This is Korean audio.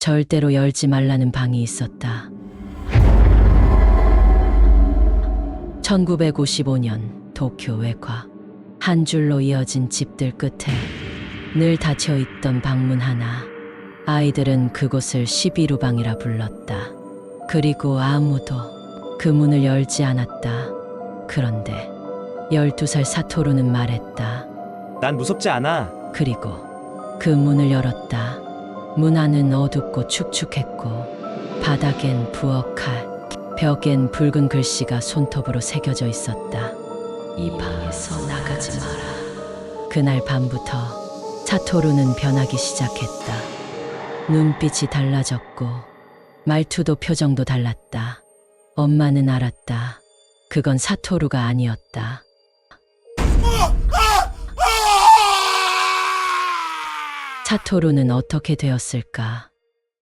절대로 열지 말라는 방이 있었다. 1955년 도쿄 외과 한 줄로 이어진 집들 끝에 늘 닫혀 있던 방문 하나. 아이들은 그곳을 12루방이라 불렀다. 그리고 아무도 그 문을 열지 않았다. 그런데 12살 사토루는 말했다. 난 무섭지 않아. 그리고 그 문을 열었다. 문 안은 어둡고 축축했고 바닥엔 부엌칼, 벽엔 붉은 글씨가 손톱으로 새겨져 있었다. 이 방에서 나가지 마라. 그날 밤부터 사토루는 변하기 시작했다. 눈빛이 달라졌고 말투도 표정도 달랐다. 엄마는 알았다. 그건 사토루가 아니었다. 사토루는 어떻게 되었을까?